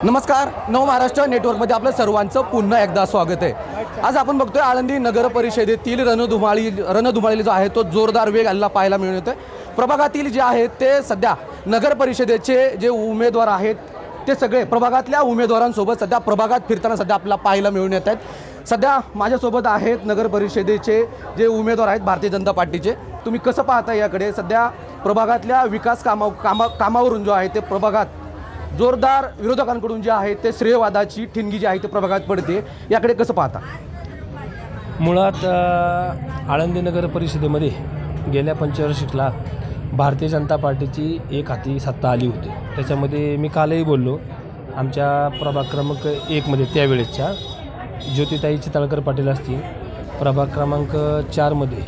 नमस्कार नव महाराष्ट्र नेटवर्कमध्ये आपलं सर्वांचं पुन्हा एकदा स्वागत आहे. आज आपण बघतोय आळंदी नगर परिषदेतील रणधुमाळी रणधुमाळी जो आहे तो जोरदार वेग आलेला पाहायला मिळून आहे. प्रभागातील जे आहेत ते सध्या नगर परिषदेचे जे उमेदवार आहेत ते सगळे प्रभागातल्या उमेदवारांसोबत सध्या प्रभागात फिरताना सध्या आपल्याला पाहायला मिळून येत आहेत. सध्या माझ्यासोबत आहेत नगर परिषदेचे जे उमेदवार आहेत भारतीय जनता पार्टीचे. तुम्ही कसं पाहता याकडे? सध्या प्रभागातल्या विकास कामा कामा कामावरून जो आहे ते प्रभागात जोरदार विरोधकांकडून जे आहे ते श्रेयवादाची ठिणगी जी आहे ते प्रभागात पडते. याकडे कसं पाहता? मुळात आळंदी नगर परिषदेमध्ये गेल्या पंचवार्षिकला भारतीय जनता पार्टीची एक हाती सत्ता आली होती. त्याच्यामध्ये मी कालही बोललो आमच्या प्रभाग क्रमांक एकमध्ये त्यावेळेसच्या ज्योतिताई चितळकर पाटील असतील. प्रभाग क्रमांक चारमध्ये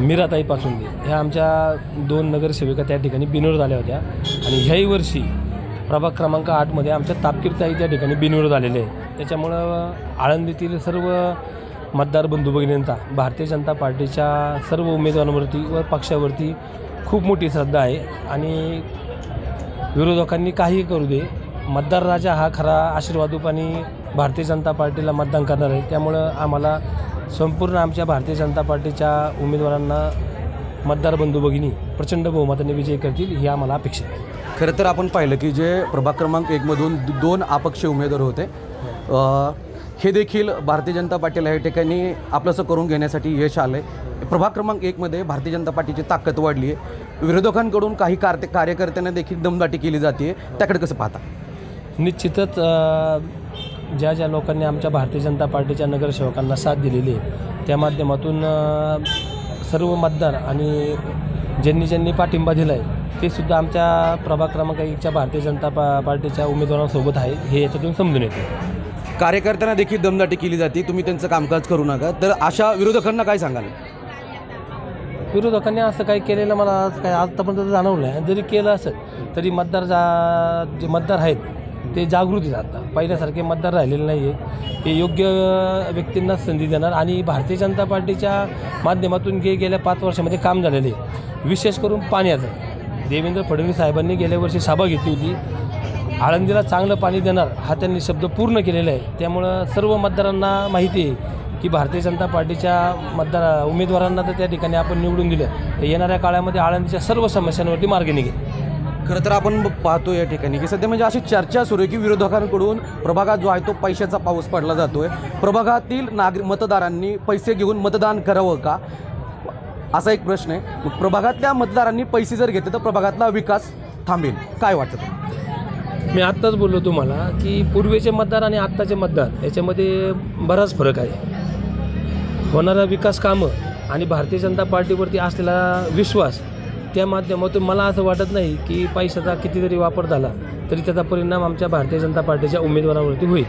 मीराताईपासून ह्या आमच्या दोन नगरसेविका त्या ठिकाणी बिनविरोध आल्या होत्या. आणि ह्याही वर्षी प्रभाग क्रमांक आठमध्ये आमच्या तापकीरताई त्या ठिकाणी बिनविरोध आलेले आहे त्याच्यामुळं आळंदीतील सर्व मतदार बंधू भगिनींचा भारतीय जनता पार्टीच्या सर्व उमेदवारांवरती व पक्षावरती खूप मोठी श्रद्धा आहे. आणि विरोधकांनी काहीही करू दे मतदार राजा हा खरा आशीर्वादरूपाने भारतीय जनता पार्टीला मतदान करणार आहे. त्यामुळं आम्हाला संपूर्ण आमच्या भारतीय जनता पार्टीच्या उमेदवारांना मतदार बंधू भगिनी प्रचंड बहुमताने विजय करतील ही आम्हाला अपेक्षा आहे. खरं तर आपण पाहिलं की जे प्रभाग क्रमांक एकमधून दोन अपक्ष उमेदवार होते अ, हे देखील भारतीय जनता पार्टीला या ठिकाणी आपलंसं करून घेण्यासाठी यश आलं आहे प्रभाग क्रमांक एकमध्ये भारतीय जनता पार्टीची ताकद वाढली आहे विरोधकांकडून काही कार्य कार्यकर्त्यांना देखील दमदाटी केली जाते त्याकडे कसं पाहता? निश्चितच अ, ज्या ज्या लोकांनी आमच्या भारतीय जनता पार्टीच्या नगरसेवकांना साथ दिलेली आहे त्या माध्यमातून सर्व मतदार आणि ज्यांनी ज्यांनी पाठिंबा दिला आहे ते सुद्धा आमच्या प्रभाग क्रमांक एकच्या भारतीय जनता पा पार्टीच्या उमेदवारांसोबत आहे हे याच्यातून समजून येते. कार्यकर्त्यांना देखील दमदाटी केली जाते तुम्ही त्यांचं कामकाज करू नका. तर अशा विरोधकांना काय सांगाल? विरोधकांनी असं काही केलेलं मला आज काय आतापर्यंत जाणवलं नाही. जरी केलं असेल तरी मतदार जा जे मतदार आहेत ते जागृती जातात पहिल्यासारखे मतदार राहिलेले नाही आहे ते योग्य व्यक्तींना संधी देणार आणि भारतीय जनता पार्टीच्या माध्यमातून जे गेल्या पाच वर्षामध्ये काम झालेले आहे, विशेष करून पाण्याचं देवेंद्र फडणवीस साहेबांनी गेल्या वर्षी सभा घेतली होती. आळंदीला चांगलं पाणी देणार हा त्यांनी शब्द पूर्ण केलेला आहे. त्यामुळं सर्व मतदारांना माहिती आहे की भारतीय जनता पार्टीच्या मतदार उमेदवारांना तर त्या ठिकाणी आपण निवडून दिलं. तर येणाऱ्या काळामध्ये आळंदीच्या सर्व समस्यांवरती मार्ग निघेल. खरं तर आपण पाहतो या ठिकाणी की सध्या म्हणजे अशी चर्चा सुरू आहे की विरोधकांकडून प्रभागात जो आहे तो पैशाचा पाऊस पडला जातोय. प्रभागातील नागरिक मतदारांनी पैसे घेऊन मतदान करावं का? असा एक प्रश्न आहे. मग प्रभागातल्या मतदारांनी पैसे जर घेतले तर प्रभागातला विकास थांबेल. काय वाटतं मी आत्ताच बोललो तुम्हाला की पूर्वीचे मतदार आणि आत्ताचे मतदार याच्यामध्ये बराच फरक आहे. होणारा विकास कामं आणि भारतीय जनता पार्टीवरती असलेला विश्वास त्या माध्यमातून मला असं वाटत नाही की पैशाचा कितीतरी वापर झाला तरी त्याचा परिणाम आमच्या भारतीय जनता पार्टीच्या उमेदवारांवरती होईल.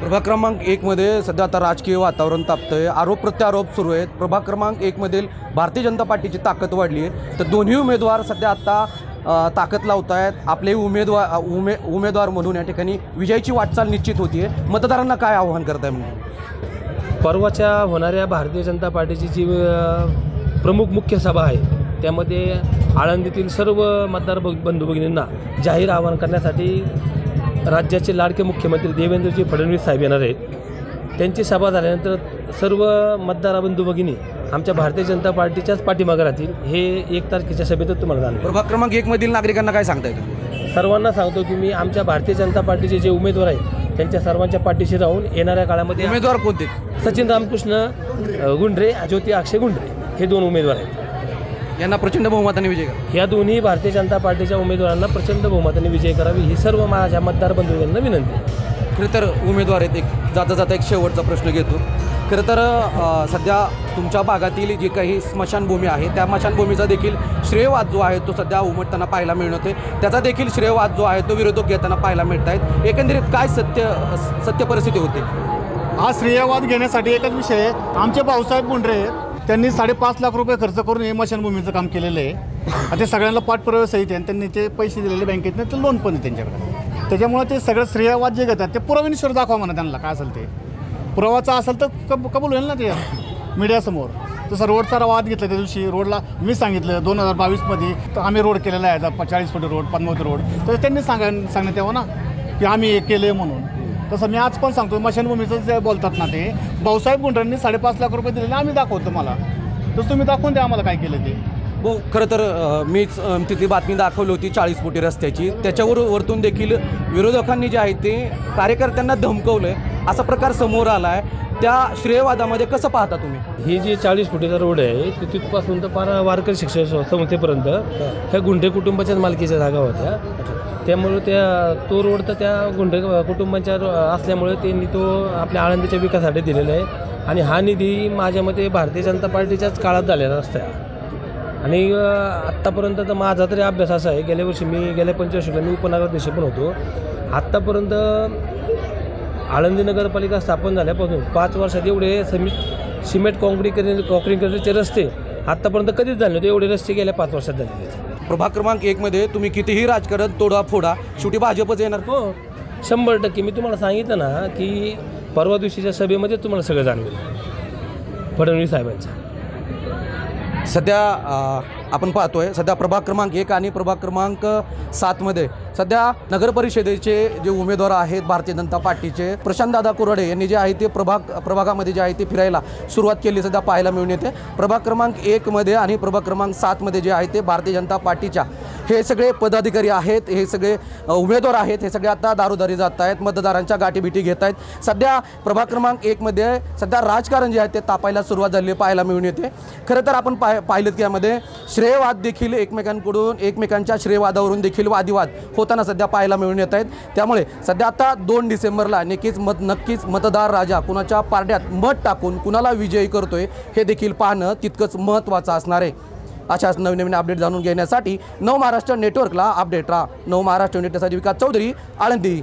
प्रभाग क्रमांक एकमध्ये सध्या आता राजकीय वातावरण तापतंय. आरोप प्रत्यारोप सुरू आहेत. प्रभाग क्रमांक एकमधील भारतीय जनता पार्टीची ताकद वाढली आहे. तर दोन्ही उमेदवार सध्या आता अ, ताकद लावत आहेत आपले उमेदवार उमे उमेदवार म्हणून या ठिकाणी विजयाची वाटचाल निश्चित होती आहे मतदारांना काय आव्हान करताय म्हणून? परवाच्या होणाऱ्या भारतीय जनता पार्टीची जी प्रमुख मुख्य सभा आहे त्यामध्ये आळंदीतील सर्व मतदार ब- बंधू भगिनींना जाहीर आवाहन करण्यासाठी राज्याचे लाडके मुख्यमंत्री देवेंद्रजी फडणवीस साहेब येणार आहेत. त्यांची सभा झाल्यानंतर सर्व मतदार बंधू भगिनी आमच्या भारतीय जनता पार्टीच्याच पाठीमागे राहतील. हे एक तारखेच्या सभेतच तुम्हाला जाणवेल. प्रभाग क्रमांक एकमधील नागरिकांना काय सांगता येतं सर्वांना सांगतो की मी आमच्या भारतीय जनता पार्टीचे जे उमेदवार आहेत त्यांच्या सर्वांच्या पाठीशी राहून येणाऱ्या काळामध्ये उमेदवार कोणते? सचिन रामकृष्ण गुंडरे ज्योती अक्षय गुंडरे हे दोन उमेदवार आहेत. यांना प्रचंड बहुमताने विजय करा. या दोन्ही भारतीय जनता पार्टीच्या उमेदवारांना प्रचंड बहुमताने विजय करावी ही सर्व माझ्या मतदार बंधूंना विनंती आहे. खरं तर उमेदवार आहेत एक जाता जाता एक शेवटचा प्रश्न घेतो. खरं तर अ, सध्या तुमच्या भागातील जी काही स्मशानभूमी आहे त्या स्मशानभूमीचा देखील श्रेयवाद जो आहे तो सध्या उमटताना पाहायला मिळत आहे त्याचा देखील श्रेयवाद जो आहे तो विरोधक घेताना पाहायला मिळत आहेत एकंदरीत काय सत्य सत्य परिस्थिती होती? हा श्रेयवाद घेण्यासाठी एकच विषय आहे. आमचे भाऊसाहेब मुंडरे आहेत. त्यांनी साडेपाच लाख रुपये खर्च करून हे मशानभूमीचं काम केलेलं आहे. आणि ते सगळ्यांना पाठपुरावे सहित आहे आणि त्यांनी ते पैसे दिलेले बँकेतनं ते लोन पण आहे त्यांच्याकडे. त्याच्यामुळे ते सगळं श्रेयवाद जे घेतात ते पुराव्यानुसार दाखवा म्हणा त्यांना काय असेल ते. पुरावाचा असेल तर कब कबूल होईल ना ते. मीडियासमोर. तसं रोडचा वाद घेतला त्या दिवशी रोडला मी सांगितलं दोन हजार बावीसमध्ये तर आम्ही रोड केलेला आहे चाळीस फुट रोड पद्मावती रोड. तर त्यांनी सांगा सांगण्यात यावं ना की आम्ही हे केलं आहे म्हणून. तसं मी आज पण सांगतो मशानभूमीचं जे बोलतात ना ते भाऊसाहेब गुंडरांनी साडेपाच लाख रुपये दिलेले आम्ही दाखवतो मला तसं तुम्ही दाखवून द्या आम्हाला काय केलं ते. हो खरं तर मीच तिथली बातमी दाखवली होती चाळीस फुटी रस्त्याची. त्याच्यावर वरतून देखील विरोधकांनी जे आहे ते कार्यकर्त्यांना धमकवलं आहे असा प्रकार समोर आला आहे त्या श्रेयवादामध्ये कसं पाहता तुम्ही? ही जी चाळीस फुटीचा रोड आहे ते तिथपासून तर पार वारकरी शिक्षण संस्थेपर्यंत ह्या गुंठे कुटुंबाच्याच मालकीच्या जागा होत्या. त्यामुळं त्या तो रोड तर त्या गुंड कुटुंबाच्या रो- असल्यामुळे त्यांनी तो आपल्या आळंदीच्या विकासासाठी दिलेला आहे. आणि हा निधी माझ्या मते भारतीय जनता पार्टीच्याच काळात झालेला असता आणि आत्तापर्यंत तर माझा तरी अभ्यास असा आहे गेल्या वर्षी मी गेल्या पंचवर्षीला मी उपनगराध्यक्ष पण होतो. आत्तापर्यंत आळंदी नगरपालिका स्थापन झाल्यापासून पाच वर्षात एवढे समी सिमेंट कॉन्क्रीट कॉन्क्रीटचे रस्ते आत्तापर्यंत कधीच झाले नव्हते. एवढे रस्ते गेल्या पाच वर्षात झालेले आहेत. प्रभाग क्रमांक एकमध्ये तुम्ही कितीही राजकारण तोडा फोडा शेवटी भाजपच येणार. हो शंभर टक्के. मी तुम्हाला सांगितलं ना की परवा दिवशीच्या सभेमध्ये तुम्हाला सगळं जाणवेल. फडणवीस साहेबांच्या सध्या आपण पाहतोय सध्या प्रभाग क्रमांक एक आणि प्रभाग क्रमांक सातमध्ये सध्या नगर परिषदेचे जे उमेदवार आहेत भारतीय जनता पार्टीचे प्रशांतदादा कुरडे यांनी जे आहे ते प्रभाग प्रभागामध्ये जे आहे ते फिरायला सुरुवात केली सध्या पाहायला मिळून येते. प्रभाग क्रमांक एकमध्ये आणि प्रभाग क्रमांक सातमध्ये जे आहे ते भारतीय जनता पार्टीच्या हे सगळे पदाधिकारी आहेत हे सगळे उमेदवार आहेत हे सगळे आता दारोदारी जात आहेत मतदारांच्या गाठीबिटी घेत आहेत सध्या प्रभाग क्रमांक एकमध्ये सध्या राजकारण जे आहे ते तापायला सुरुवात झाली पाहायला मिळून येते. खरं तर आपण पाह पाहिलं की यामध्ये श्रेयवाद देखील एकमेकांकडून एकमेकांच्या श्रेयवादावरून देखील वादिवाद होताना सध्या पाहायला मिळून येत आहेत. त्यामुळे सध्या आता दोन डिसेंबरला नक्कीच मत नक्कीच मतदार राजा कुणाच्या पारड्यात मत टाकून कुणाला विजयी करतोय हे देखील पाहणं तितकंच महत्त्वाचं असणार आहे. अशाच नवीन नवीन अपडेट जाणून घेण्यासाठी नव महाराष्ट्र नेटवर्कला अपडेट राहा. नव महाराष्ट्र नेटवर्कसाठी विकास चौधरी आळंदी.